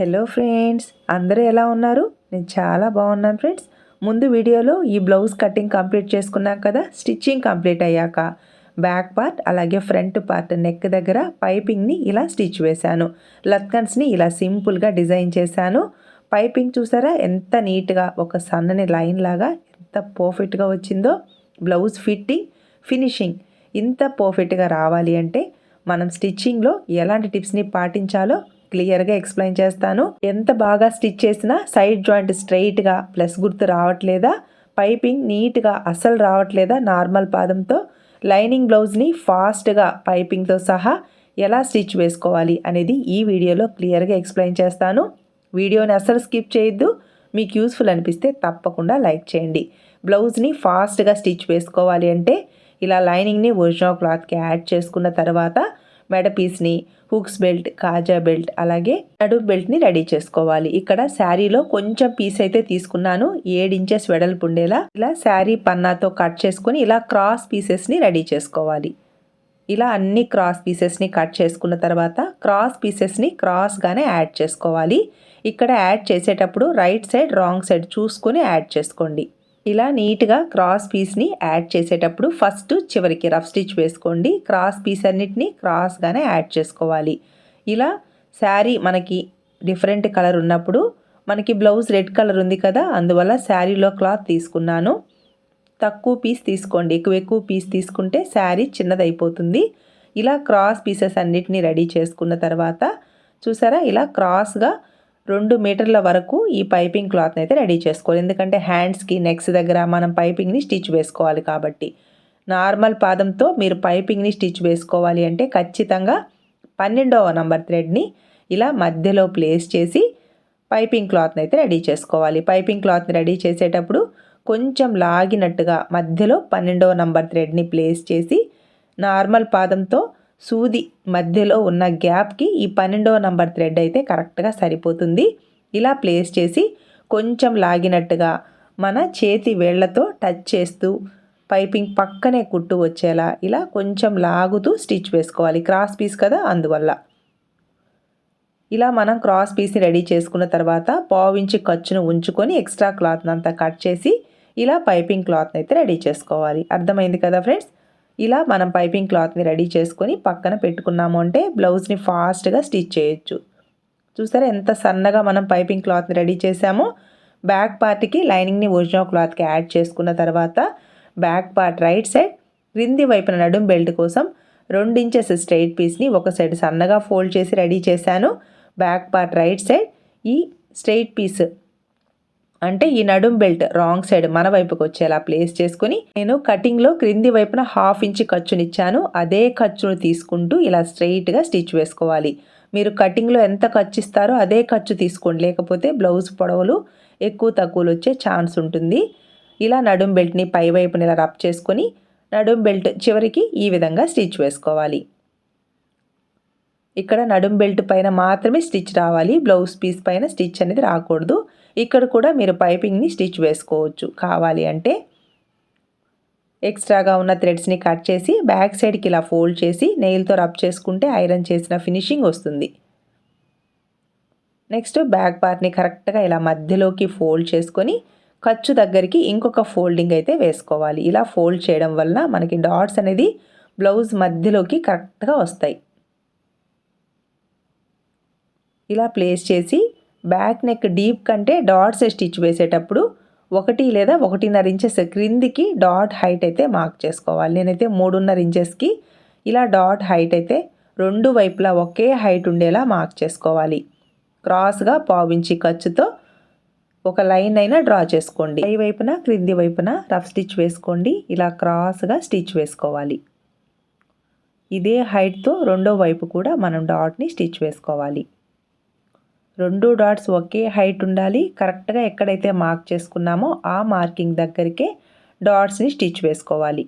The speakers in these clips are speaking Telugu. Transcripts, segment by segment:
హలో ఫ్రెండ్స్ అందరూ ఎలా ఉన్నారు? నేను చాలా బాగున్నాను ఫ్రెండ్స్ ముందు వీడియోలో ఈ బ్లౌజ్ కటింగ్ కంప్లీట్ చేసుకున్నాం కదా స్టిచ్చింగ్ కంప్లీట్ అయ్యాక బ్యాక్ పార్ట్ అలాగే ఫ్రంట్ పార్ట్ నెక్ దగ్గర పైపింగ్ని ఇలా స్టిచ్ వేశాను. లత్కన్స్ని ఇలా సింపుల్గా డిజైన్ చేశాను. పైపింగ్ చూసారా ఎంత నీట్గా ఒక సన్నని లైన్ లాగా ఎంత పర్ఫెక్ట్గా వచ్చిందో. బ్లౌజ్ ఫిట్టింగ్ ఫినిషింగ్ ఇంత పర్ఫెక్ట్గా రావాలి అంటే మనం స్టిచ్చింగ్లో ఎలాంటి టిప్స్ని పాటించాలో క్లియర్గా ఎక్స్ప్లెయిన్ చేస్తాను. ఎంత బాగా స్టిచ్ చేసినా సైడ్ జాయింట్ స్ట్రైట్గా ప్లస్ గుర్తు రావట్లేదా? పైపింగ్ నీట్గా అస్సలు రావట్లేదా నార్మల్ పాదంతో? లైనింగ్ బ్లౌజ్ని ఫాస్ట్గా పైపింగ్తో సహా ఎలా స్టిచ్ వేసుకోవాలి అనేది ఈ వీడియోలో క్లియర్గా ఎక్స్ప్లెయిన్ చేస్తాను. వీడియోని అస్సలు స్కిప్ చేయొద్దు. మీకు యూస్ఫుల్ అనిపిస్తే తప్పకుండా లైక్ చేయండి. బ్లౌజ్ని ఫాస్ట్గా స్టిచ్ వేసుకోవాలి అంటే ఇలా లైనింగ్ని ఒరిజినల్ క్లాత్కి యాడ్ చేసుకున్న తర్వాత మెడ పీస్ని హుక్స్ బెల్ట్ కాజా బెల్ట్ అలాగే నడు బెల్ట్ని రెడీ చేసుకోవాలి. ఇక్కడ శారీలో కొంచెం పీస్ అయితే తీసుకున్నాను. ఏడు ఇంచెస్ వెడల్పు ఉండేలా ఇలా శారీ పన్నాతో కట్ చేసుకుని ఇలా క్రాస్ పీసెస్ని రెడీ చేసుకోవాలి. ఇలా అన్ని క్రాస్ పీసెస్ని కట్ చేసుకున్న తర్వాత క్రాస్ పీసెస్ని క్రాస్గానే యాడ్ చేసుకోవాలి. ఇక్కడ యాడ్ చేసేటప్పుడు రైట్ సైడ్ రాంగ్ సైడ్ చూసుకొని యాడ్ చేసుకోండి. ఇలా నీట్గా క్రాస్ పీస్ని యాడ్ చేసేటప్పుడు ఫస్ట్ చివరికి రఫ్ స్టిచ్ వేసుకోండి. క్రాస్ పీస్ అన్నిటిని క్రాస్గానే యాడ్ చేసుకోవాలి. ఇలా శారీ మనకి డిఫరెంట్ కలర్ ఉన్నప్పుడు మనకి బ్లౌజ్ రెడ్ కలర్ ఉంది కదా అందువల్ల శారీలో క్లాత్ తీసుకున్నాను. తక్కువ పీస్ తీసుకోండి. ఎక్కువ ఎక్కువ పీస్ తీసుకుంటే శారీ చిన్నదైపోతుంది. ఇలా క్రాస్ పీసెస్ అన్నిటిని రెడీ చేసుకున్న తర్వాత చూసారా? ఇలా క్రాస్గా రెండు మీటర్ల వరకు ఈ పైపింగ్ క్లాత్ని అయితే రెడీ చేసుకోవాలి. ఎందుకంటే హ్యాండ్స్కి నెక్స్ దగ్గర మనం పైపింగ్ని స్టిచ్ వేసుకోవాలి కాబట్టి. నార్మల్ పాదంతో మీరు పైపింగ్ని స్టిచ్ వేసుకోవాలి అంటే ఖచ్చితంగా పన్నెండవ నంబర్ థ్రెడ్ని ఇలా మధ్యలో ప్లేస్ చేసి పైపింగ్ క్లాత్ని అయితే రెడీ చేసుకోవాలి. పైపింగ్ క్లాత్ని రెడీ చేసేటప్పుడు కొంచెం లాగినట్టుగా మధ్యలో పన్నెండవ నంబర్ థ్రెడ్ని ప్లేస్ చేసి నార్మల్ పాదంతో సూది మధ్యలో ఉన్న గ్యాప్కి ఈ పన్నెండవ నంబర్ థ్రెడ్ అయితే కరెక్ట్గా సరిపోతుంది. ఇలా ప్లేస్ చేసి కొంచెం లాగినట్టుగా మన చేతి వేళ్ళతో టచ్ చేస్తూ పైపింగ్ పక్కనే కుట్టు వచ్చేలా ఇలా కొంచెం లాగుతూ స్టిచ్ వేసుకోవాలి. క్రాస్ పీస్ కదా అందువల్ల. ఇలా మనం క్రాస్ పీస్ రెడీ చేసుకున్న తర్వాత పావించి ఖర్చును ఉంచుకొని ఎక్స్ట్రా క్లాత్ని అంతా కట్ చేసి ఇలా పైపింగ్ క్లాత్ని అయితే రెడీ చేసుకోవాలి. అర్థమైంది కదా ఫ్రెండ్స్? ఇలా మనం పైపింగ్ క్లాత్ని రెడీ చేసుకొని పక్కన పెట్టుకున్నాము అంటే బ్లౌజ్ని ఫాస్ట్గా స్టిచ్ చేయొచ్చు. చూసారా ఎంత సన్నగా మనం పైపింగ్ క్లాత్ని రెడీ చేసామో బ్యాక్ పార్ట్కి లైనింగ్ని ఒరిజినల్ క్లాత్కి యాడ్ చేసుకున్న తర్వాత బ్యాక్ పార్ట్ రైట్ సైడ్ క్రింది వైపున నడుం బెల్ట్ కోసం రెండు ఇంచెస్ స్ట్రైట్ పీస్ని ఒక సైడ్ సన్నగా ఫోల్డ్ చేసి రెడీ చేశాను. బ్యాక్ పార్ట్ రైట్ సైడ్ ఈ స్ట్రైట్ పీస్ అంటే ఈ నడుం బెల్ట్ రాంగ్ సైడ్ మన వైపుకి వచ్చేలా ప్లేస్ చేసుకుని నేను కటింగ్లో క్రింది వైపున హాఫ్ ఇంచ్ ఖర్చునిచ్చాను. అదే ఖర్చును తీసుకుంటూ ఇలా స్ట్రైట్గా స్టిచ్ వేసుకోవాలి. మీరు కటింగ్లో ఎంత ఖర్చు ఇస్తారో అదే ఖర్చు తీసుకోండి. లేకపోతే బ్లౌజ్ పొడవులు ఎక్కువ తక్కువలు వచ్చే ఛాన్స్ ఉంటుంది. ఇలా నడుం బెల్ట్ని పై వైపున ఇలా రబ్ చేసుకొని నడుం బెల్ట్ చివరికి ఈ విధంగా స్టిచ్ వేసుకోవాలి. ఇక్కడ నడుం బెల్ట్ పైన మాత్రమే స్టిచ్ రావాలి. బ్లౌజ్ పీస్ పైన స్టిచ్ అనేది రాకూడదు. ఇక్కడ కూడా మీరు పైపింగ్ని స్టిచ్ వేసుకోవచ్చు. కావాలి అంటే ఎక్స్ట్రాగా ఉన్న థ్రెడ్స్ని కట్ చేసి బ్యాక్ సైడ్కి ఇలా ఫోల్డ్ చేసి నెయిల్తో రబ్ చేసుకుంటే ఐరన్ చేసిన ఫినిషింగ్ వస్తుంది. నెక్స్ట్ బ్యాక్ పార్ట్ని కరెక్ట్గా ఇలా మధ్యలోకి ఫోల్డ్ చేసుకొని ఖర్చు దగ్గరికి ఇంకొక ఫోల్డింగ్ అయితే వేసుకోవాలి. ఇలా ఫోల్డ్ చేయడం వల్ల మనకి డాట్స్ అనేది బ్లౌజ్ మధ్యలోకి కరెక్ట్గా వస్తాయి. ఇలా ప్లేస్ చేసి బ్యాక్ నెక్ డీప్ కంటే డాట్స్ స్టిచ్ వేసేటప్పుడు ఒకటి లేదా ఒకటిన్నర ఇంచెస్ క్రిందికి డాట్ హైట్ అయితే మార్క్ చేసుకోవాలి. నేనైతే మూడున్నర ఇంచెస్కి ఇలా డాట్ హైట్ అయితే రెండు వైపులా ఒకే హైట్ ఉండేలా మార్క్ చేసుకోవాలి. క్రాస్గా పావించి ఖర్చుతో ఒక లైన్ అయినా డ్రా చేసుకోండి. పై వైపున క్రింది వైపున రఫ్ స్టిచ్ వేసుకోండి. ఇలా క్రాస్గా స్టిచ్ వేసుకోవాలి. ఇదే హైట్తో రెండో వైపు కూడా మనం డాట్ని స్టిచ్ వేసుకోవాలి. రెండు డాట్స్ ఒకే హైట్ ఉండాలి. కరెక్ట్గా ఎక్కడైతే మార్క్ చేసుకున్నామో ఆ మార్కింగ్ దగ్గరికే డాట్స్ని స్టిచ్ వేసుకోవాలి.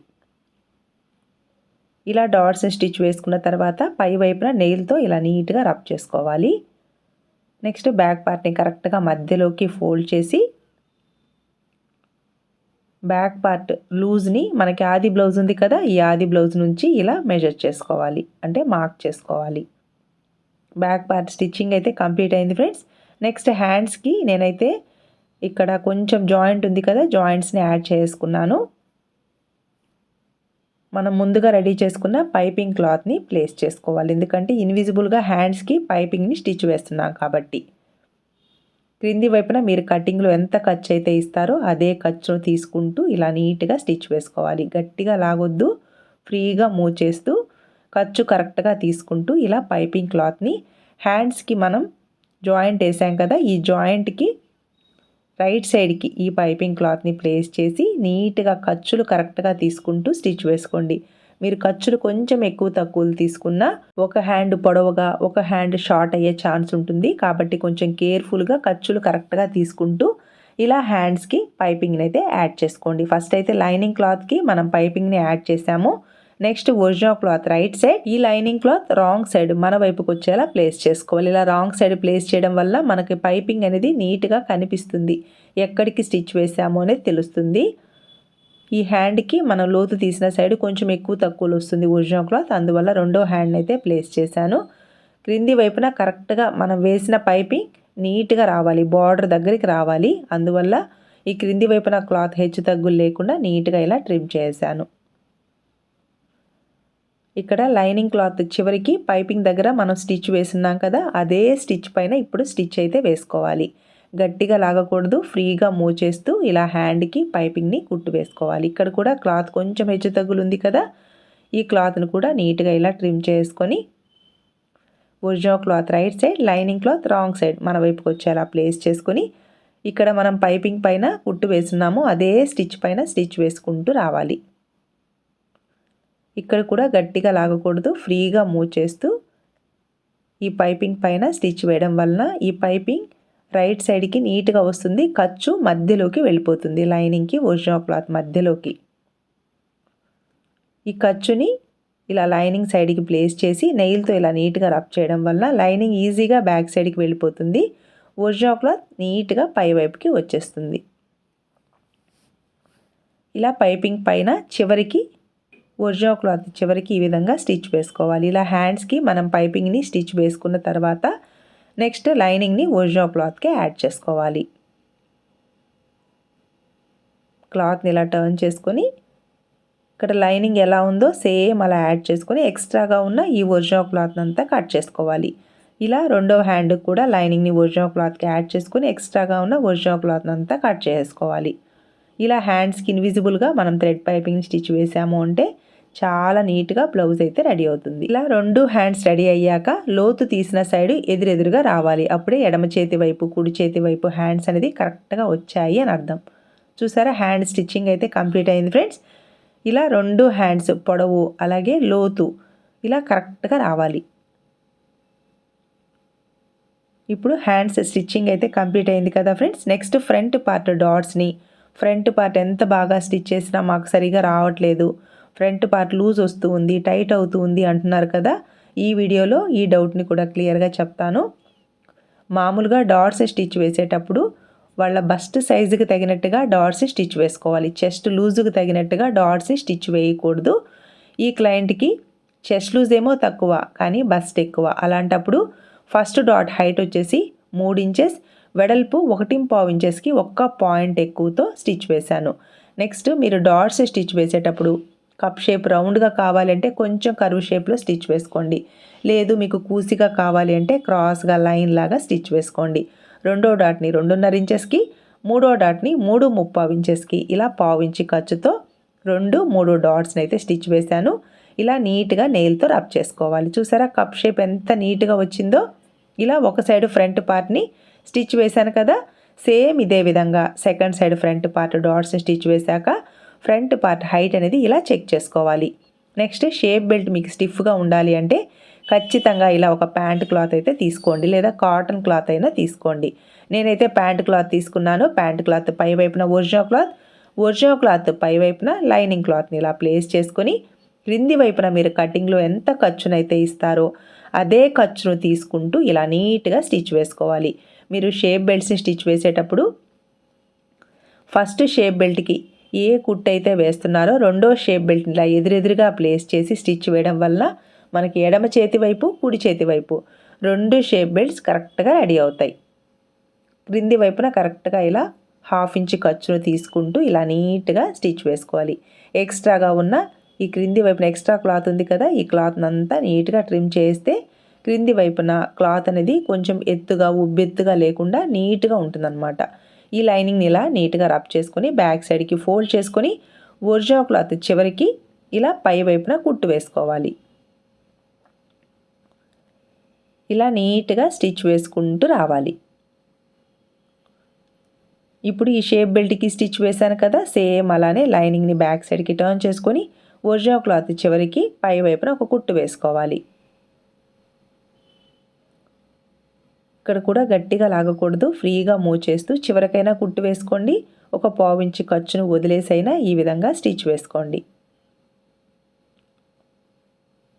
ఇలా డాట్స్ని స్టిచ్ వేసుకున్న తర్వాత పై వైపున నెయిల్తో ఇలా నీట్గా రబ్ చేసుకోవాలి. నెక్స్ట్ బ్యాక్ పార్ట్ని కరెక్ట్గా మధ్యలోకి ఫోల్డ్ చేసి బ్యాక్ పార్ట్ లూజ్ని మనకి ఆది బ్లౌజ్ ఉంది కదా ఈ ఆది బ్లౌజ్ నుంచి ఇలా మెజర్ చేసుకోవాలి. అంటే మార్క్ చేసుకోవాలి. బ్యాక్ పార్ట్ స్టిచ్చింగ్ అయితే కంప్లీట్ అయింది ఫ్రెండ్స్. నెక్స్ట్ హ్యాండ్స్కి నేనైతే ఇక్కడ కొంచెం జాయింట్ ఉంది కదా జాయింట్స్ని యాడ్ చేసుకున్నాను. మనం ముందుగా రెడీ చేసుకున్న పైపింగ్ క్లాత్ని ప్లేస్ చేసుకోవాలి. ఎందుకంటే ఇన్విజిబుల్గా హ్యాండ్స్కి పైపింగ్ని స్టిచ్ వేస్తున్నాం కాబట్టి. క్రింది వైపున మీరు కటింగ్లో ఎంత ఖర్చు అయితే ఇస్తారో అదే ఖర్చును తీసుకుంటూ ఇలా నీట్గా స్టిచ్ వేసుకోవాలి. గట్టిగా లాగొద్దు ఫ్రీగా మూవ్ చేస్తూ ఖర్చు కరెక్ట్గా తీసుకుంటూ ఇలా పైపింగ్ క్లాత్ని హ్యాండ్స్కి మనం జాయింట్ వేసాం కదా ఈ జాయింట్కి రైట్ సైడ్కి ఈ పైపింగ్ క్లాత్ని ప్లేస్ చేసి నీట్గా ఖర్చులు కరెక్ట్గా తీసుకుంటూ స్టిచ్ వేసుకోండి. మీరు ఖర్చులు కొంచెం ఎక్కువ తక్కువలు తీసుకున్నా ఒక హ్యాండ్ పొడవుగా ఒక హ్యాండ్ షార్ట్ అయ్యే ఛాన్స్ ఉంటుంది. కాబట్టి కొంచెం కేర్ఫుల్గా ఖర్చులు కరెక్ట్గా తీసుకుంటూ ఇలా హ్యాండ్స్కి పైపింగ్ని అయితే యాడ్ చేసుకోండి. ఫస్ట్ అయితే లైనింగ్ క్లాత్కి మనం పైపింగ్ని యాడ్ చేసాము. Next original cloth right side ఈ లైనింగ్ క్లాత్ రాంగ్ సైడ్ మన వైపుకి వచ్చేలా ప్లేస్ చేసుకోవాలి. ఇలా రాంగ్ సైడ్ ప్లేస్ చేయడం వల్ల మనకి పైపింగ్ అనేది నీట్గా కనిపిస్తుంది. ఎక్కడికి స్టిచ్ వేసాము అనేది తెలుస్తుంది. ఈ హ్యాండ్కి మనం లోతు తీసిన సైడ్ కొంచెం ఎక్కువ తక్కువలు వస్తుంది ఒరిజినల్ క్లాత్ అందువల్ల రెండో హ్యాండ్ అయితే ప్లేస్ చేశాను. క్రింది వైపున కరెక్ట్గా మనం వేసిన పైపింగ్ నీట్గా రావాలి. బార్డర్ దగ్గరికి రావాలి. అందువల్ల ఈ క్రింది వైపున క్లాత్ హెచ్చు తగ్గులు లేకుండా నీట్గా ఇలా ట్రిమ్ చేశాను. ఇక్కడ లైనింగ్ క్లాత్ చివరికి పైపింగ్ దగ్గర మనం స్టిచ్ వేసున్నాం కదా అదే స్టిచ్ పైన ఇప్పుడు స్టిచ్ అయితే వేసుకోవాలి. గట్టిగా లాగకూడదు ఫ్రీగా మూవ్ చేస్తూ ఇలా హ్యాండ్కి పైపింగ్ని కుట్టు వేసుకోవాలి. ఇక్కడ కూడా క్లాత్ కొంచెం హెచ్చు తగ్గులుంది కదా ఈ క్లాత్ను కూడా నీట్గా ఇలా ట్రిమ్ చేసుకొని original cloth right side lining cloth wrong side మన వైపుకి వచ్చేలా ప్లేస్ చేసుకొని ఇక్కడ మనం పైపింగ్ పైన కుట్టు వేస్తున్నాము అదే స్టిచ్ పైన స్టిచ్ వేసుకుంటూ రావాలి. ఇక్కడ కూడా గట్టిగా లాగకూడదు ఫ్రీగా మూవ్ చేస్తూ ఈ పైపింగ్ పైన స్టిచ్ వేయడం వలన ఈ పైపింగ్ రైట్ సైడ్కి నీట్గా వస్తుంది ఖర్చు మధ్యలోకి వెళ్ళిపోతుంది లైనింగ్కి ఒరిజినల్ క్లాత్ మధ్యలోకి. ఈ ఖర్చుని ఇలా లైనింగ్ సైడ్కి ప్లేస్ చేసి నెయిల్తో ఇలా నీట్గా రబ్ చేయడం వల్ల లైనింగ్ ఈజీగా బ్యాక్ సైడ్కి వెళ్ళిపోతుంది ఒరిజినల్ క్లాత్ నీట్గా పై వైపుకి వచ్చేస్తుంది. ఇలా పైపింగ్ పైన చివరికి ఒరిజినల్ క్లాత్ చివరికి ఈ విధంగా స్టిచ్ వేసుకోవాలి. ఇలా హ్యాండ్స్కి మనం పైపింగ్ని స్టిచ్ వేసుకున్న తర్వాత నెక్స్ట్ లైనింగ్ని ఒరిజినల్ క్లాత్కి యాడ్ చేసుకోవాలి. క్లాత్ని ఇలా టర్న్ చేసుకొని ఇక్కడ లైనింగ్ ఎలా ఉందో సేమ్ అలా యాడ్ చేసుకొని ఎక్స్ట్రాగా ఉన్న ఈ ఒరిజినల్ క్లాత్ అంతా కట్ చేసుకోవాలి. ఇలా రెండవ హ్యాండ్ కూడా లైనింగ్ని ఒరిజినల్ క్లాత్కి యాడ్ చేసుకొని ఎక్స్ట్రాగా ఉన్న ఒరిజినల్ క్లాత్ అంతా కట్ చేసుకోవాలి. ఇలా హ్యాండ్స్కి ఇన్విజిబుల్గా మనం థ్రెడ్ పైపింగ్ స్టిచ్ వేసాము అంటే చాలా నీట్గా బ్లౌజ్ అయితే రెడీ అవుతుంది. ఇలా రెండు హ్యాండ్స్ రెడీ అయ్యాక లోతు తీసిన సైడ్ ఎదురెదురుగా రావాలి. అప్పుడే ఎడమ చేతి వైపు కుడి చేతి వైపు హ్యాండ్స్ అనేది కరెక్ట్గా వచ్చాయి అని అర్థం. చూసారా? హ్యాండ్ స్టిచ్చింగ్ అయితే కంప్లీట్ అయింది ఫ్రెండ్స్. ఇలా రెండు హ్యాండ్స్ పొడవు అలాగే లోతు ఇలా కరెక్ట్గా రావాలి. ఇప్పుడు హ్యాండ్స్ స్టిచ్చింగ్ అయితే కంప్లీట్ అయింది కదా ఫ్రెండ్స్. నెక్స్ట్ ఫ్రంట్ పార్ట్ డాట్స్ని. ఫ్రంట్ పార్ట్ ఎంత బాగా స్టిచ్ చేసినా మాకు సరిగా రావట్లేదు. ఫ్రంట్ పార్ట్ లూజ్ వస్తూ ఉంది టైట్ అవుతూ ఉంది అంటున్నారు కదా. ఈ వీడియోలో ఈ డౌట్ని కూడా క్లియర్గా చెప్తాను. మామూలుగా డాట్స్ స్టిచ్ వేసేటప్పుడు వాళ్ళ బస్ట్ సైజుకి తగినట్టుగా డాట్స్ స్టిచ్ వేసుకోవాలి. చెస్ట్ లూజుకి తగినట్టుగా డాట్స్ స్టిచ్ వేయకూడదు. ఈ క్లయింట్కి చెస్ట్ లూజ్ ఏమో తక్కువ కానీ బస్ట్ ఎక్కువ. అలాంటప్పుడు ఫస్ట్ డాట్ హైట్ వచ్చేసి మూడు ఇంచెస్ వెడల్పు ఒకటి పావు ఇంచెస్కి ఒక్క పాయింట్ ఎక్కువతో స్టిచ్ వేశాను. నెక్స్ట్ మీరు డాట్స్ స్టిచ్ వేసేటప్పుడు కప్ షేప్ రౌండ్గా కావాలంటే కొంచెం కరువు షేప్లో స్టిచ్ వేసుకోండి. లేదు మీకు కూసిగా కావాలి అంటే క్రాస్గా లైన్ లాగా స్టిచ్ వేసుకోండి. రెండో డాట్ని రెండున్నర ఇంచెస్కి మూడో డాట్ని మూడు ముప్పావు ఇంచెస్కి ఇలా పావు ఇంచి ఖర్చుతో రెండు మూడు డాట్స్ని అయితే స్టిచ్ వేశాను. ఇలా నీట్గా నెయిల్తో రబ్ చేసుకోవాలి. చూసారా కప్ షేప్ ఎంత నీట్గా వచ్చిందో? ఇలా ఒక సైడ్ ఫ్రంట్ పార్ట్ని స్టిచ్ వేశాను కదా. సేమ్ ఇదే విధంగా సెకండ్ సైడ్ ఫ్రంట్ పార్ట్ డాట్స్ని స్టిచ్ వేశాక ఫ్రంట్ పార్ట్ హైట్ అనేది ఇలా చెక్ చేసుకోవాలి. నెక్స్ట్ షేప్ బెల్ట్ మీకు స్టిఫ్గా ఉండాలి అంటే ఖచ్చితంగా ఇలా ఒక ప్యాంట్ క్లాత్ అయితే తీసుకోండి లేదా కాటన్ క్లాత్ అయినా తీసుకోండి. నేనైతే ప్యాంట్ క్లాత్ తీసుకున్నాను. ప్యాంట్ క్లాత్ పై వైపున ఒరిజినల్ క్లాత్ ఒరిజినల్ క్లాత్ పై వైపున లైనింగ్ క్లాత్ని ఇలా ప్లేస్ చేసుకొని క్రింది వైపున మీరు కటింగ్లో ఎంత ఖర్చునైతే ఇస్తారో అదే ఖర్చును తీసుకుంటూ ఇలా నీట్గా స్టిచ్ వేసుకోవాలి. మీరు షేప్ బెల్ట్స్ని స్టిచ్ వేసేటప్పుడు ఫస్ట్ షేప్ బెల్ట్కి ఏ కుట్ అయితే వేస్తున్నారో రెండో షేప్ బెల్ట్ ఇలా ఎదురెదురుగా ప్లేస్ చేసి స్టిచ్ వేయడం వల్ల మనకి ఎడమ చేతి వైపు కుడి చేతి వైపు రెండు షేప్ బెల్ట్స్ కరెక్ట్గా రెడీ అవుతాయి. క్రింది వైపున కరెక్ట్గా ఇలా హాఫ్ ఇంచ్ ఖర్చును తీసుకుంటూ ఇలా నీట్గా స్టిచ్ వేసుకోవాలి. ఎక్స్ట్రాగా ఉన్న ఈ క్రింది వైపున ఎక్స్ట్రా క్లాత్ ఉంది కదా ఈ క్లాత్ అంతా నీట్గా ట్రిమ్ చేస్తే క్రింది వైపున క్లాత్ అనేది కొంచెం ఎత్తుగా ఉబ్బెత్తుగా లేకుండా నీట్గా ఉంటుందన్నమాట. ఈ లైనింగ్ని ఇలా నీట్గా రబ్ చేసుకొని బ్యాక్ సైడ్కి ఫోల్డ్ చేసుకొని ఒరిజినల్ క్లాత్ చివరికి ఇలా పై వైపున కుట్టు వేసుకోవాలి. ఇలా నీట్గా స్టిచ్ వేసుకుంటూ రావాలి. ఇప్పుడు ఈ షేప్ బెల్ట్కి స్టిచ్ వేశాను కదా సేమ్ అలానే లైనింగ్ని బ్యాక్ సైడ్కి టర్న్ చేసుకొని ఒరిజినల్ క్లాత్ చివరికి పై వైపున ఒక కుట్టు వేసుకోవాలి. ఇక్కడ కూడా గట్టిగా లాగకూడదు ఫ్రీగా మూవ్ చేస్తూ చివరికైనా కుట్టు వేసుకోండి. ఒక పావించి ఖర్చును వదిలేసైనా ఈ విధంగా స్టిచ్ వేసుకోండి.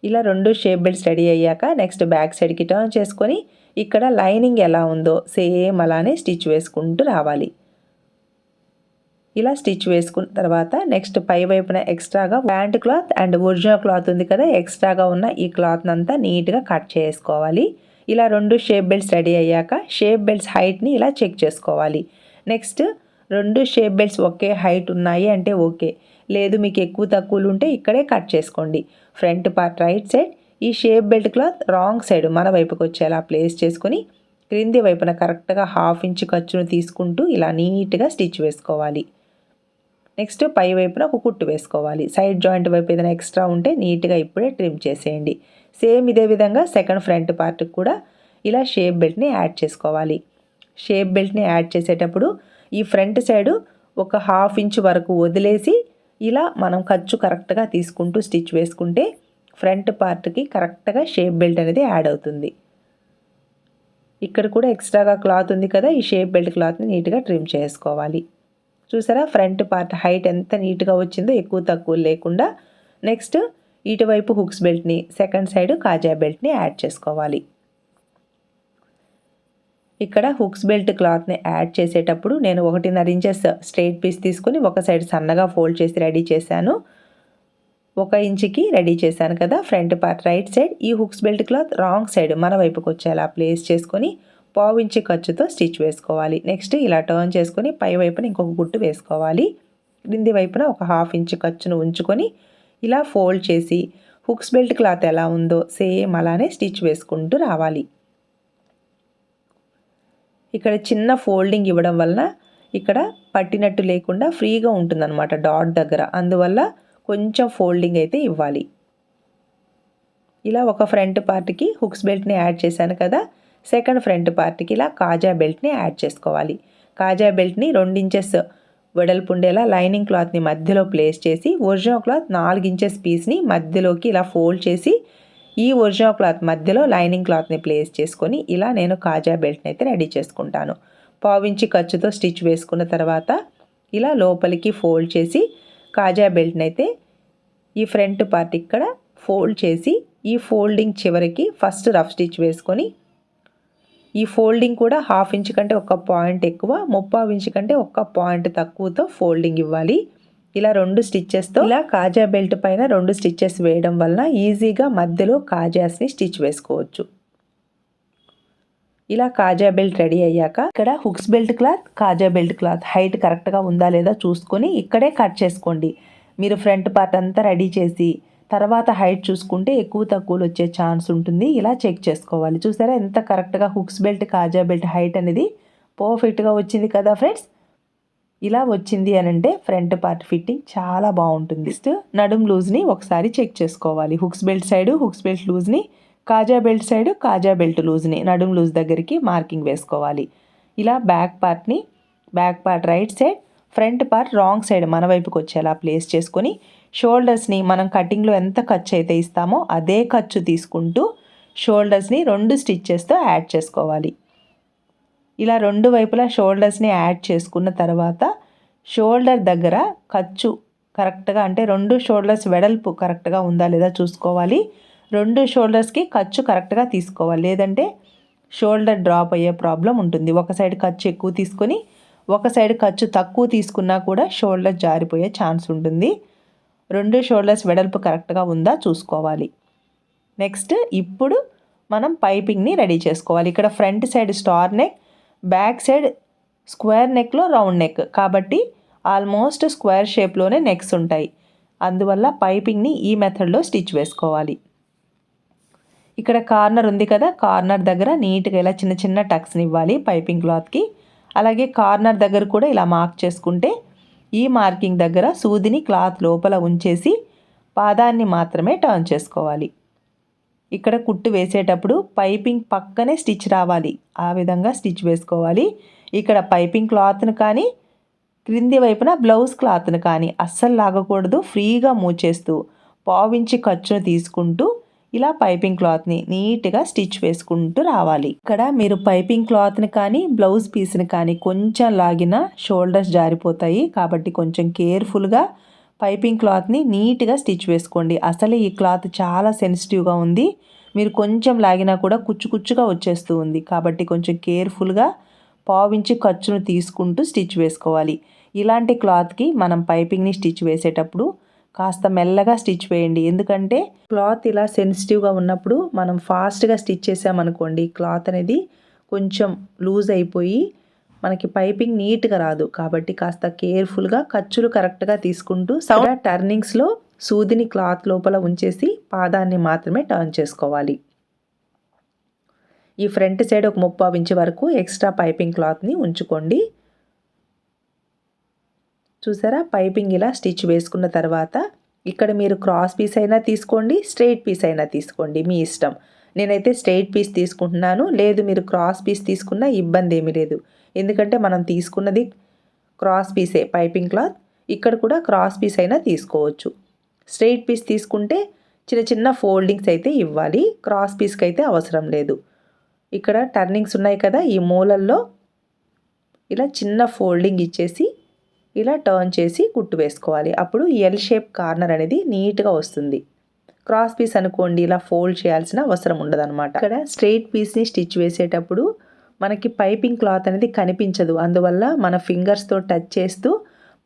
ఇలా రెండు షేప్ బెల్ట్స్ రెడీ అయ్యాక నెక్స్ట్ బ్యాక్ సైడ్కి టర్న్ చేసుకొని ఇక్కడ లైనింగ్ ఎలా ఉందో సేమ్ అలానే స్టిచ్ వేసుకుంటూ రావాలి. ఇలా స్టిచ్ వేసుకున్న తర్వాత నెక్స్ట్ పై వైపున ఎక్స్ట్రాగా pant cloth and original cloth ఉంది కదా ఎక్స్ట్రాగా ఉన్న ఈ క్లాత్ అంతా నీట్గా కట్ చేసుకోవాలి. ఇలా రెండు షేప్ బెల్ట్స్ రెడీ అయ్యాక షేప్ బెల్ట్స్ హైట్ని ఇలా చెక్ చేసుకోవాలి. నెక్స్ట్ రెండు షేప్ బెల్ట్స్ ఒకే హైట్ ఉన్నాయి అంటే ఓకే లేదు మీకు ఎక్కువ తక్కువలు ఉంటే ఇక్కడే కట్ చేసుకోండి. ఫ్రంట్ పార్ట్ రైట్ సైడ్ ఈ shape belt cloth wrong side మన వైపుకి వచ్చేలా ప్లేస్ చేసుకొని క్రింది వైపున కరెక్ట్గా హాఫ్ ఇంచ్ ఖర్చును తీసుకుంటూ ఇలా నీట్గా స్టిచ్ వేసుకోవాలి. నెక్స్ట్ పై వైపున ఒక కుట్టు వేసుకోవాలి. సైడ్ జాయింట్ వైపు ఏదైనా ఎక్స్ట్రా ఉంటే నీట్గా ఇప్పుడే ట్రిమ్ చేసేయండి. సేమ్ ఇదే విధంగా సెకండ్ ఫ్రంట్ పార్ట్కి కూడా ఇలా షేప్ బెల్ట్ని యాడ్ చేసుకోవాలి. షేప్ బెల్ట్ని యాడ్ చేసేటప్పుడు ఈ ఫ్రంట్ సైడు ఒక హాఫ్ ఇంచ్ వరకు వదిలేసి ఇలా మనం ఖర్చు కరెక్ట్గా తీసుకుంటూ స్టిచ్ వేసుకుంటే ఫ్రంట్ పార్ట్కి కరెక్ట్గా షేప్ బెల్ట్ అనేది యాడ్ అవుతుంది. ఇక్కడ కూడా ఎక్స్ట్రాగా క్లాత్ ఉంది కదా ఈ షేప్ బెల్ట్ క్లాత్ని నీట్గా ట్రిమ్ చేసుకోవాలి. చూసారా? ఫ్రంట్ పార్ట్ హైట్ ఎంత నీట్గా వచ్చిందో ఎక్కువ తక్కువ లేకుండా నెక్స్ట్ ఇటువైపు హుక్స్ బెల్ట్ని సెకండ్ సైడ్ కాజా బెల్ట్ని యాడ్ చేసుకోవాలి. ఇక్కడ హుక్స్ బెల్ట్ క్లాత్ని యాడ్ చేసేటప్పుడు నేను ఒకటిన్నర ఇంచెస్ స్ట్రైట్ పీస్ తీసుకుని ఒక సైడ్ సన్నగా ఫోల్డ్ చేసి రెడీ చేశాను. ఒక ఇంచుకి రెడీ చేశాను కదా ఫ్రంట్ పార్ట్ రైట్ సైడ్. ఈ hooks belt cloth wrong side మన వైపుకి వచ్చేలా ప్లేస్ చేసుకొని పావించి ఖర్చుతో స్టిచ్ వేసుకోవాలి. నెక్స్ట్ ఇలా టర్న్ చేసుకొని పై వైపున ఇంకొక గుట్టు వేసుకోవాలి. క్రింది వైపున ఒక హాఫ్ ఇంచ్ ఖర్చును ఉంచుకొని ఇలా ఫోల్డ్ చేసి హుక్స్ బెల్ట్ క్లాత్ ఎలా ఉందో సేమ్ అలానే స్టిచ్ వేసుకుంటూ రావాలి. ఇక్కడ చిన్న ఫోల్డింగ్ ఇవ్వడం వలన ఇక్కడ పట్టినట్టు లేకుండా ఫ్రీగా ఉంటుందన్నమాట డాట్ దగ్గర. అందువల్ల కొంచెం ఫోల్డింగ్ అయితే ఇవ్వాలి. ఇలా ఒక ఫ్రంట్ పార్ట్కి హుక్స్ బెల్ట్ని యాడ్ చేశాను కదా సెకండ్ ఫ్రంట్ పార్ట్కి ఇలా కాజా బెల్ట్ని యాడ్ చేసుకోవాలి. కాజా బెల్ట్ని ఇంచెస్ వెడల్పుండేలా లైనింగ్ క్లాత్ని మధ్యలో ప్లేస్ చేసి ఒరిజినల్ క్లాత్ నాలుగు ఇంచెస్ పీస్ని మధ్యలోకి ఇలా ఫోల్డ్ చేసి ఈ ఒరిజినల్ క్లాత్ మధ్యలో లైనింగ్ క్లాత్ని ప్లేస్ చేసుకొని ఇలా నేను కాజా బెల్ట్ని అయితే రెడీ చేసుకుంటాను. పావించి ఖర్చుతో స్టిచ్ వేసుకున్న తర్వాత ఇలా లోపలికి ఫోల్డ్ చేసి కాజా బెల్ట్ని అయితే ఈ ఫ్రంట్ పార్ట్ ఇక్కడ ఫోల్డ్ చేసి ఈ ఫోల్డింగ్ చివరికి ఫస్ట్ రఫ్ స్టిచ్ వేసుకొని ఈ ఫోల్డింగ్ కూడా హాఫ్ ఇంచ్ కంటే ఒక పాయింట్ ఎక్కువ ముప్పావు ఇంచ్ కంటే ఒక పాయింట్ తక్కువతో ఫోల్డింగ్ ఇవ్వాలి. ఇలా రెండు స్టిచ్చెస్తో ఇలా కాజా బెల్ట్ పైన రెండు స్టిచ్చెస్ వేయడం వలన ఈజీగా మధ్యలో కాజాస్ని స్టిచ్ వేసుకోవచ్చు. ఇలా కాజా బెల్ట్ రెడీ అయ్యాక ఇక్కడ హుక్స్ బెల్ట్ క్లాత్ కాజా బెల్ట్ క్లాత్ హైట్ కరెక్ట్గా ఉందా లేదా చూసుకొని ఇక్కడే కట్ చేసుకోండి. మీరు ఫ్రంట్ పార్ట్ అంతా రెడీ చేసి తర్వాత హైట్ చూసుకుంటే ఎక్కువ తక్కువలు వచ్చే ఛాన్స్ ఉంటుంది. ఇలా చెక్ చేసుకోవాలి. చూసారా? ఎంత కరెక్ట్గా హుక్స్ బెల్ట్ కాజా బెల్ట్ హైట్ అనేది పర్ఫెక్ట్గా వచ్చింది కదా ఫ్రెండ్స్? ఇలా వచ్చింది అని అంటే ఫ్రంట్ పార్ట్ ఫిట్టింగ్ చాలా బాగుంటుంది. నెక్స్ట్ నడుం లూజ్ని ఒకసారి చెక్ చేసుకోవాలి. Hooks belt side hooks belt లూజ్ని కాజా బెల్ట్ సైడ్ కాజా బెల్ట్ లూజ్ని నడుం లూజ్ దగ్గరికి మార్కింగ్ వేసుకోవాలి. ఇలా బ్యాక్ పార్ట్ని back part right side front part wrong side మన వైపుకి వచ్చేలా ప్లేస్ చేసుకొని షోల్డర్స్ని మనం కటింగ్లో ఎంత ఖర్చు అయితే ఇస్తామో అదే ఖర్చు తీసుకుంటూ షోల్డర్స్ని రెండు స్టిచ్చెస్తో యాడ్ చేసుకోవాలి. ఇలా రెండు వైపులా షోల్డర్స్ని యాడ్ చేసుకున్న తర్వాత షోల్డర్ దగ్గర ఖర్చు కరెక్ట్గా అంటే రెండు షోల్డర్స్ వెడల్పు కరెక్ట్గా ఉందా లేదా చూసుకోవాలి. రెండు షోల్డర్స్కి ఖర్చు కరెక్ట్గా తీసుకోవాలి. లేదంటే షోల్డర్ డ్రాప్ అయ్యే ప్రాబ్లం ఉంటుంది. ఒక సైడ్ ఖర్చు ఎక్కువ తీసుకొని ఒక సైడ్ ఖర్చు తక్కువ తీసుకున్నా కూడా షోల్డర్ జారిపోయే ఛాన్స్ ఉంటుంది. రెండు షోల్డర్స్ వెడల్పు కరెక్ట్గా ఉందా చూసుకోవాలి. నెక్స్ట్ ఇప్పుడు మనం పైపింగ్ని రెడీ చేసుకోవాలి. ఇక్కడ front side star neck back side square నెక్లో round neck. కాబట్టి ఆల్మోస్ట్ స్క్వేర్ షేప్లోనే నెక్స్ ఉంటాయి. అందువల్ల పైపింగ్ని ఈ మెథడ్లో స్టిచ్ వేసుకోవాలి. ఇక్కడ కార్నర్ ఉంది కదా కార్నర్ దగ్గర నీట్గా ఇలా చిన్న చిన్న టక్స్ని ఇవ్వాలి పైపింగ్ క్లాత్కి. అలాగే కార్నర్ దగ్గర కూడా ఇలా మార్క్ చేసుకుంటే ఈ మార్కింగ్ దగ్గర సూదిని క్లాత్ లోపల ఉంచేసి పాదాన్ని మాత్రమే టర్న్ చేసుకోవాలి. ఇక్కడ కుట్టు వేసేటప్పుడు పైపింగ్ పక్కనే స్టిచ్ రావాలి. ఆ విధంగా స్టిచ్ వేసుకోవాలి. ఇక్కడ పైపింగ్ క్లాత్ను కానీ క్రింది వైపున బ్లౌజ్ క్లాత్ను కానీ అస్సలు లాగకూడదు. ఫ్రీగా మూచేస్తూ పావించి ఖర్చును తీసుకుంటూ ఇలా పైపింగ్ క్లాత్ని నీట్గా స్టిచ్ వేసుకుంటూ రావాలి. ఇక్కడ మీరు పైపింగ్ క్లాత్ని కానీ బ్లౌజ్ పీస్ని కానీ కొంచెం లాగిన షోల్డర్స్ జారిపోతాయి. కాబట్టి కొంచెం కేర్ఫుల్గా పైపింగ్ క్లాత్ని నీట్గా స్టిచ్ వేసుకోండి. అసలు ఈ క్లాత్ చాలా సెన్సిటివ్గా ఉంది. మీరు కొంచెం లాగినా కూడా కుచ్చు కుచ్చుగా వచ్చేస్తూ ఉంది. కాబట్టి కొంచెం కేర్ఫుల్గా పావించి ఖర్చును తీసుకుంటూ స్టిచ్ వేసుకోవాలి. ఇలాంటి క్లాత్కి మనం పైపింగ్ని స్టిచ్ వేసేటప్పుడు కాస్త మెల్లగా స్టిచ్ వేయండి. ఎందుకంటే క్లాత్ ఇలా సెన్సిటివ్గా ఉన్నప్పుడు మనం ఫాస్ట్గా స్టిచ్ చేసామనుకోండి క్లాత్ అనేది కొంచెం లూజ్ అయిపోయి మనకి పైపింగ్ నీట్గా రాదు. కాబట్టి కాస్త కేర్ఫుల్గా ఖర్చులు కరెక్ట్గా తీసుకుంటూ సౌండ్ టర్నింగ్స్లో సూదిని క్లాత్ లోపల ఉంచేసి పాదాన్ని మాత్రమే టర్న్ చేసుకోవాలి. ఈ ఫ్రంట్ సైడ్ ఒక ముప్పావు ఇంచు వరకు ఎక్స్ట్రా పైపింగ్ క్లాత్ని ఉంచుకోండి. చూసారా? పైపింగ్ ఇలా స్టిచ్ వేసుకున్న తర్వాత ఇక్కడ మీరు క్రాస్ పీస్ అయినా తీసుకోండి స్ట్రైట్ పీస్ అయినా తీసుకోండి మీ ఇష్టం. నేనైతే స్ట్రైట్ పీస్ తీసుకుంటున్నాను. లేదు మీరు క్రాస్ పీస్ తీసుకున్నా ఇబ్బంది ఏమీ లేదు. ఎందుకంటే మనం తీసుకున్నది క్రాస్ పీసే పైపింగ్ క్లాత్. ఇక్కడ కూడా క్రాస్ పీస్ అయినా తీసుకోవచ్చు. స్ట్రైట్ పీస్ తీసుకుంటే చిన్న చిన్న ఫోల్డింగ్స్ అయితే ఇవ్వాలి. క్రాస్ పీస్కి అయితే అవసరం లేదు. ఇక్కడ టర్నింగ్స్ ఉన్నాయి కదా ఈ మూలల్లో ఇలా చిన్న ఫోల్డింగ్ ఇచ్చేసి ఇలా టర్న్ చేసి కుట్టు వేసుకోవాలి. అప్పుడు ఎల్ షేప్ కార్నర్ అనేది నీట్గా వస్తుంది. క్రాస్ పీస్ అనుకోండి ఇలా ఫోల్డ్ చేయాల్సిన అవసరం ఉండదన్నమాట. ఇక్కడ స్ట్రెయిట్ పీస్ని స్టిచ్ వేసేటప్పుడు మనకి పైపింగ్ క్లాత్ అనేది కనిపించదు. అందువల్ల మన ఫింగర్స్తో టచ్ చేస్తూ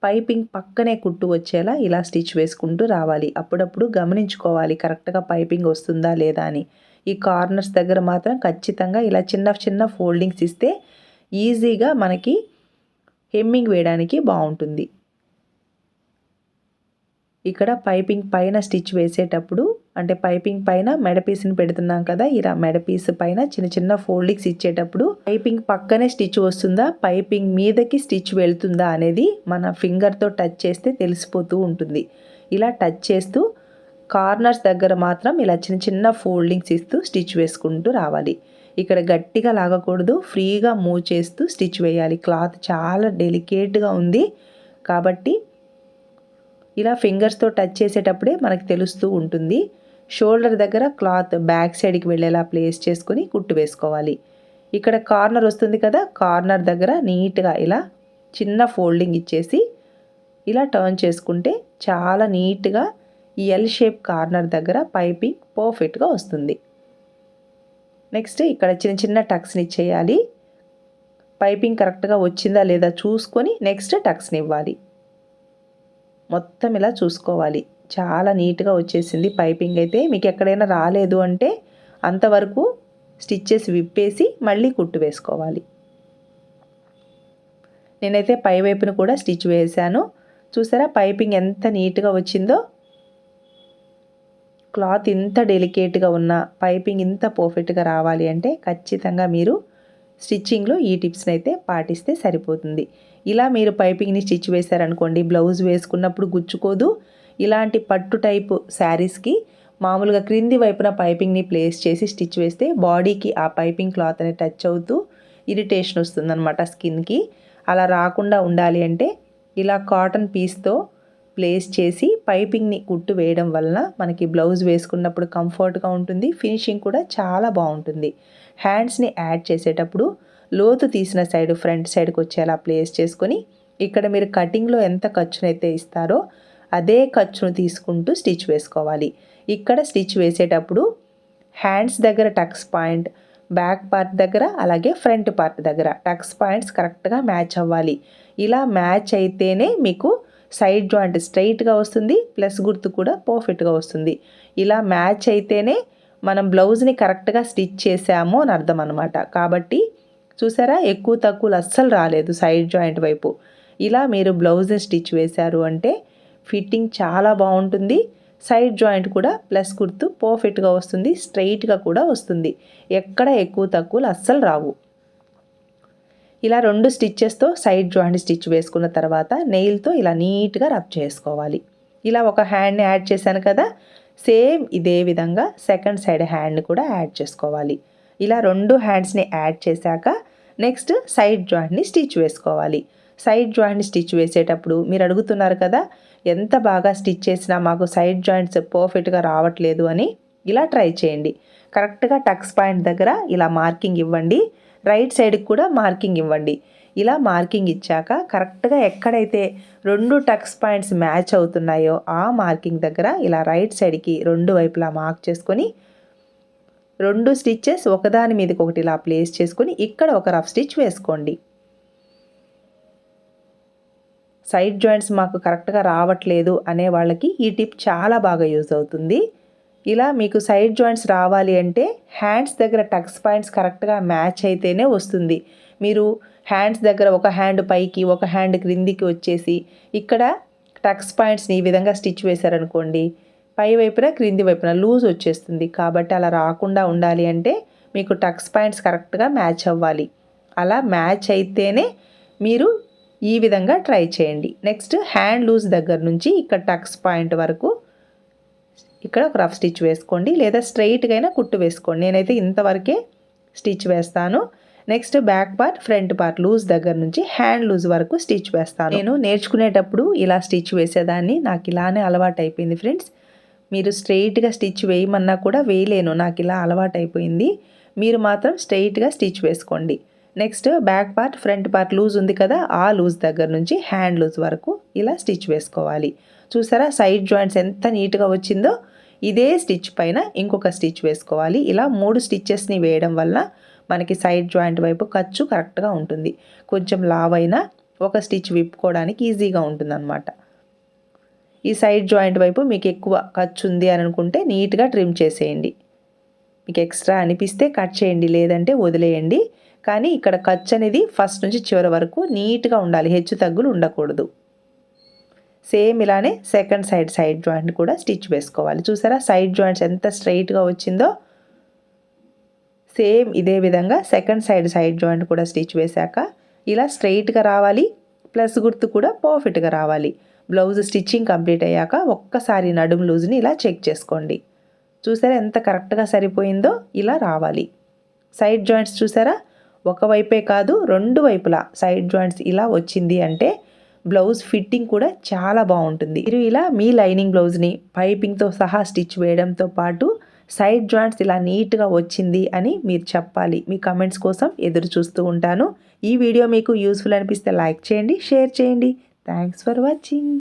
పైపింగ్ పక్కనే కుట్టు వచ్చేలా ఇలా స్టిచ్ వేసుకుంటూ రావాలి. అప్పుడప్పుడు గమనించుకోవాలి కరెక్ట్గా పైపింగ్ వస్తుందా లేదా అని. ఈ కార్నర్స్ దగ్గర మాత్రం ఖచ్చితంగా ఇలా చిన్న చిన్న ఫోల్డింగ్స్ ఇస్తే ఈజీగా మనకి హెమ్మింగ్ వేయడానికి బాగుంటుంది. ఇక్కడ పైపింగ్ పైన స్టిచ్ వేసేటప్పుడు అంటే పైపింగ్ పైన మెడపీస్ని పెడుతున్నాం కదా ఇలా మెడపీస్ పైన చిన్న చిన్న ఫోల్డింగ్స్ ఇచ్చేటప్పుడు పైపింగ్ పక్కనే స్టిచ్ వస్తుందా పైపింగ్ మీదకి స్టిచ్ వెళ్తుందా అనేది మన ఫింగర్తో టచ్ చేస్తే తెలిసిపోతూ ఉంటుంది. ఇలా టచ్ చేస్తూ కార్నర్స్ దగ్గర మాత్రం ఇలా చిన్న చిన్న ఫోల్డింగ్స్ ఇస్తూ స్టిచ్ వేసుకుంటూ రావాలి. ఇక్కడ గట్టిగా లాగకూడదు ఫ్రీగా మూవ్ చేస్తూ స్టిచ్ వేయాలి. క్లాత్ చాలా డెలికేట్గా ఉంది కాబట్టి ఇలా ఫింగర్స్తో టచ్ చేసేటప్పుడే మనకు తెలుస్తూ ఉంటుంది. షోల్డర్ దగ్గర క్లాత్ బ్యాక్ సైడ్కి వెళ్ళేలా ప్లేస్ చేసుకొని కుట్టు వేసుకోవాలి. ఇక్కడ కార్నర్ వస్తుంది కదా కార్నర్ దగ్గర నీట్గా ఇలా చిన్న ఫోల్డింగ్ ఇచ్చేసి ఇలా టర్న్ చేసుకుంటే చాలా నీట్గా ఈ ఎల్ షేప్ కార్నర్ దగ్గర పైపింగ్ పర్ఫెక్ట్గా వస్తుంది. నెక్స్ట్ ఇక్కడ చిన్న చిన్న టక్స్ని చేయాలి పైపింగ్ కరెక్ట్గా వచ్చిందా లేదా చూసుకొని నెక్స్ట్ టక్స్ని ఇవ్వాలి. మొత్తం ఇలా చూసుకోవాలి. చాలా నీట్గా వచ్చేసింది పైపింగ్ అయితే. మీకు ఎక్కడైనా రాలేదు అంటే అంతవరకు స్టిచ్చెస్ విప్పేసి మళ్ళీ కుట్టు వేసుకోవాలి. నేనైతే పై వైపును కూడా స్టిచ్ వేసాను చూసారా? పైపింగ్ ఎంత నీట్గా వచ్చిందో. క్లాత్ ఇంత డెలికేట్గా ఉన్న పైపింగ్ ఇంత పర్ఫెక్ట్గా రావాలి అంటే ఖచ్చితంగా మీరు స్టిచ్చింగ్లో ఈ టిప్స్ని అయితే పాటిస్తే సరిపోతుంది. ఇలా మీరు పైపింగ్ని స్టిచ్ వేశారనుకోండి బ్లౌజ్ వేసుకున్నప్పుడు గుచ్చుకోదు. ఇలాంటి పట్టు టైపు శారీస్కి మామూలుగా క్రింది వైపున పైపింగ్ని ప్లేస్ చేసి స్టిచ్ వేస్తే బాడీకి ఆ పైపింగ్ క్లాత్ అనేది టచ్ అవుతూ ఇరిటేషన్ వస్తుందన్నమాట స్కిన్కి. అలా రాకుండా ఉండాలి అంటే ఇలా కాటన్ పీస్తో ప్లేస్ చేసి పైపింగ్ని కుట్టు వేయడం వలన మనకి బ్లౌజ్ వేసుకున్నప్పుడు కంఫర్ట్గా ఉంటుంది. ఫినిషింగ్ కూడా చాలా బాగుంటుంది. హ్యాండ్స్ని యాడ్ చేసేటప్పుడు లోతు తీసిన సైడ్ ఫ్రంట్ సైడ్కి వచ్చేలా ప్లేస్ చేసుకొని ఇక్కడ మీరు కటింగ్లో ఎంత ఖర్చునైతే ఇస్తారో అదే ఖర్చును తీసుకుంటూ స్టిచ్ వేసుకోవాలి. ఇక్కడ స్టిచ్ వేసేటప్పుడు హ్యాండ్స్ దగ్గర టక్స్ పాయింట్ బ్యాక్ పార్ట్ దగ్గర అలాగే ఫ్రంట్ పార్ట్ దగ్గర టక్స్ పాయింట్స్ కరెక్ట్గా మ్యాచ్ అవ్వాలి. ఇలా మ్యాచ్ అయితేనే మీకు సైడ్ జాయింట్ స్ట్రైట్గా వస్తుంది ప్లస్ గుర్తు కూడా పర్ఫెక్ట్గా వస్తుంది. ఇలా మ్యాచ్ అయితేనే మనం బ్లౌజ్ని కరెక్ట్గా స్టిచ్ చేసాము అని అర్థం అనమాట కాబట్టి చూసారా ఎక్కువ తక్కువలు అస్సలు రాలేదు సైడ్ జాయింట్ వైపు. ఇలా మీరు బ్లౌజ్ని స్టిచ్ వేశారు అంటే ఫిట్టింగ్ చాలా బాగుంటుంది సైడ్ జాయింట్ కూడా ప్లస్ కుర్తు పర్ఫెక్ట్గా వస్తుంది స్ట్రైట్గా కూడా వస్తుంది. ఎక్కడ ఎక్కువ తక్కువలు అస్సలు రావు. ఇలా రెండు స్టిచ్చెస్తో సైడ్ జాయింట్ స్టిచ్ వేసుకున్న తర్వాత నెయిల్తో ఇలా నీట్గా రబ్ చేసుకోవాలి. ఇలా ఒక హ్యాండ్ని యాడ్ చేశాను కదా సేమ్ ఇదే విధంగా సెకండ్ సైడ్ హ్యాండ్ కూడా యాడ్ చేసుకోవాలి. ఇలా రెండు హ్యాండ్స్ని యాడ్ చేశాక నెక్స్ట్ సైడ్ జాయింట్ని స్టిచ్ వేసుకోవాలి. సైడ్ జాయింట్ స్టిచ్ వేసేటప్పుడు మీరు అడుగుతున్నారు కదా ఎంత బాగా స్టిచ్ చేసినా మాకు సైడ్ జాయింట్స్ పర్ఫెక్ట్గా రావట్లేదు అని ఇలా ట్రై చేయండి. కరెక్ట్గా టక్స్ పాయింట్ దగ్గర ఇలా మార్కింగ్ ఇవ్వండి. రైట్ సైడ్కి కూడా మార్కింగ్ ఇవ్వండి. ఇలా మార్కింగ్ ఇచ్చాక కరెక్ట్గా ఎక్కడైతే రెండు టక్స్ పాయింట్స్ మ్యాచ్ అవుతున్నాయో ఆ మార్కింగ్ దగ్గర ఇలా రైట్ సైడ్కి రెండు వైపులా మార్క్ చేసుకొని రెండు స్టిచ్చెస్ ఒకదాని మీదకి ఒకటి ఇలా ప్లేస్ చేసుకొని ఇక్కడ ఒక రఫ్ స్టిచ్ వేసుకోండి. సైడ్ జాయింట్స్ మాకు కరెక్ట్గా రావట్లేదు అనే వాళ్ళకి ఈ టిప్ చాలా బాగా యూజ్ అవుతుంది. ఇలా మీకు సైడ్ జాయింట్స్ రావాలి అంటే హ్యాండ్స్ దగ్గర టక్స్ పాయింట్స్ కరెక్ట్గా మ్యాచ్ అయితేనే వస్తుంది. మీరు హ్యాండ్స్ దగ్గర ఒక హ్యాండ్ పైకి ఒక హ్యాండ్ క్రిందికి వచ్చేసి ఇక్కడ టక్స్ పాయింట్స్ని ఈ విధంగా స్టిచ్ వేశారనుకోండి పై వైపున క్రింది వైపున లూజ్ వచ్చేస్తుంది. కాబట్టి అలా రాకుండా ఉండాలి అంటే మీకు టక్స్ పాయింట్స్ కరెక్ట్గా మ్యాచ్ అవ్వాలి. అలా మ్యాచ్ అయితేనే మీరు ఈ విధంగా ట్రై చేయండి. నెక్స్ట్ హ్యాండ్ లూజ్ దగ్గర నుంచి ఇక్కడ టక్స్ పాయింట్ వరకు ఇక్కడ ఒక రఫ్ స్టిచ్ వేసుకోండి లేదా స్ట్రైట్గా అయినా కుట్టు వేసుకోండి. నేనైతే ఇంతవరకే స్టిచ్ వేస్తాను. Next back part front part loose దగ్గర నుంచి హ్యాండ్ లూజ్ వరకు స్టిచ్ వేస్తాను. నేను నేర్చుకునేటప్పుడు ఇలా స్టిచ్ వేసేదాన్ని నాకు ఇలానే అలవాటు అయిపోయింది ఫ్రెండ్స్. మీరు స్ట్రైట్గా స్టిచ్ వేయమన్నా కూడా వేయలేను నాకు ఇలా అలవాటు అయిపోయింది. మీరు మాత్రం స్ట్రైట్గా స్టిచ్ వేసుకోండి. Next back part front part loose ఉంది కదా ఆ లూజ్ దగ్గర నుంచి హ్యాండ్ లూజ్ వరకు ఇలా స్టిచ్ వేసుకోవాలి. చూసారా? సైడ్ జాయింట్స్ ఎంత నీట్గా వచ్చిందో ఇదే స్టిచ్ పైన ఇంకొక స్టిచ్ వేసుకోవాలి. ఇలా మూడు స్టిచ్చెస్ని వేయడం వల్ల మనకి సైడ్ జాయింట్ వైపు ఖర్చు కరెక్ట్గా ఉంటుంది. కొంచెం లావైనా ఒక స్టిచ్ విప్పుకోవడానికి ఈజీగా ఉంటుందన్నమాట. ఈ సైడ్ జాయింట్ వైపు మీకు ఎక్కువ ఖర్చు ఉంది అని అనుకుంటే నీట్గా ట్రిమ్ చేసేయండి. మీకు ఎక్స్ట్రా అనిపిస్తే కట్ చేయండి లేదంటే వదిలేయండి. కానీ ఇక్కడ ఖర్చు అనేది ఫస్ట్ నుంచి చివరి వరకు నీట్గా ఉండాలి. హెచ్చు తగ్గులు ఉండకూడదు. సేమ్ ఇలానే సెకండ్ సైడ్ సైడ్ జాయింట్ కూడా స్టిచ్ వేసుకోవాలి. చూసారా? సైడ్ జాయింట్స్ ఎంత స్ట్రైట్గా వచ్చిందో? సేమ్ ఇదే విధంగా సెకండ్ సైడ్ సైడ్ జాయింట్ కూడా స్టిచ్ వేశాక ఇలా స్ట్రైట్గా రావాలి. ప్లస్ గుర్తు కూడా పర్ఫెక్ట్గా రావాలి. బ్లౌజ్ స్టిచ్చింగ్ కంప్లీట్ అయ్యాక ఒక్కసారి నడుము లూజ్ని ఇలా చెక్ చేసుకోండి. చూసారా ఎంత కరెక్ట్గా సరిపోయిందో? ఇలా రావాలి. సైడ్ జాయింట్స్ చూసారా? ఒకవైపే కాదు రెండు వైపులా సైడ్ జాయింట్స్ ఇలా వచ్చింది అంటే బ్లౌజ్ ఫిట్టింగ్ కూడా చాలా బాగుంటుంది. మీరు ఇలా మీ లైనింగ్ బ్లౌజ్ని పైపింగ్తో సహా స్టిచ్ వేయడంతో పాటు సైడ్ జాయింట్స్ ఇలా నీట్గా వచ్చింది అని మీరు చెప్పాలి. మీ కమెంట్స్ కోసం ఎదురు చూస్తూ ఉంటాను. ఈ వీడియో మీకు యూస్ఫుల్ అనిపిస్తే లైక్ చేయండి షేర్ చేయండి. Thanks for watching.